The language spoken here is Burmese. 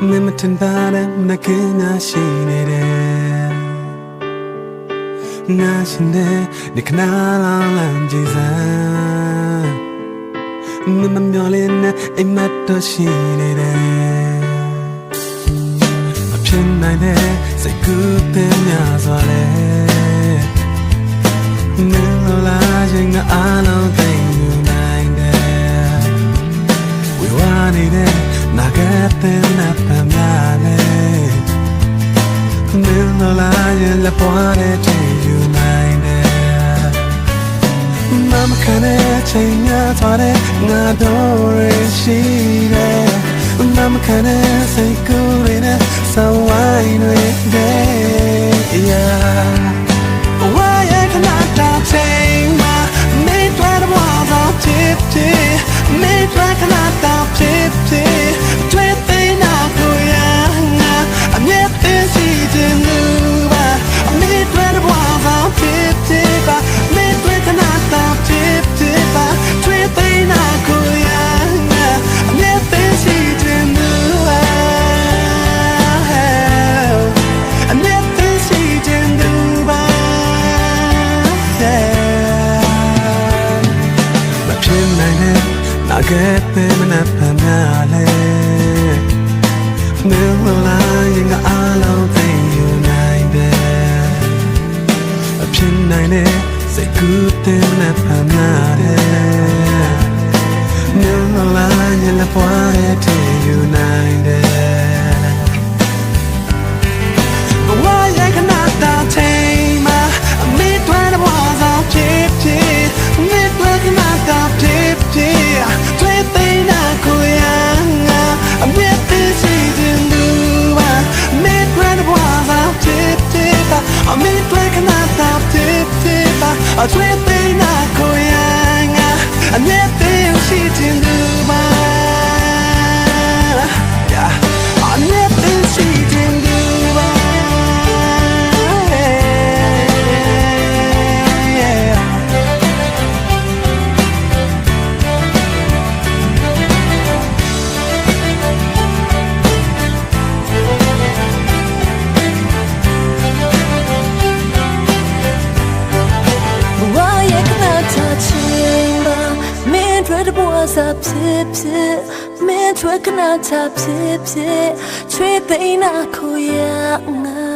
ထင်ပါတဲ့မကင်းငါရှိနေတယ်ငါရှင်တဲ့ဒီခဏလောင်းလမ်းကြည်စမ်းမမမျောလင်းနဲ့အိမ်မက်တော့ရှိနေတယ်မဖြစ်နိုင်တဲ့စိတ်ကူးတဲ့များစွာလဲနင်းလိုလာရင်ငါ no la en la poare te you mine Mama kane chenya tare na dore shire Mama kane say kure na sawai no de ဖြစ်နိုင်တဲ့နာကတဲ့မနက်ဖန်များလဲမင်းမလာရင်ငါအားလုံးသိယူနိုင်တယ်မဖြစ်နိုင်တဲ့စိတ်ကူးတဲ့မနက်ဖန်များလဲမင်းမလာရင်လ I meet like an ass now, tip, tip. I, I tweet the night boss up tip tip. Man try cannot tap tip tip. Treat the ina kuya nga. Why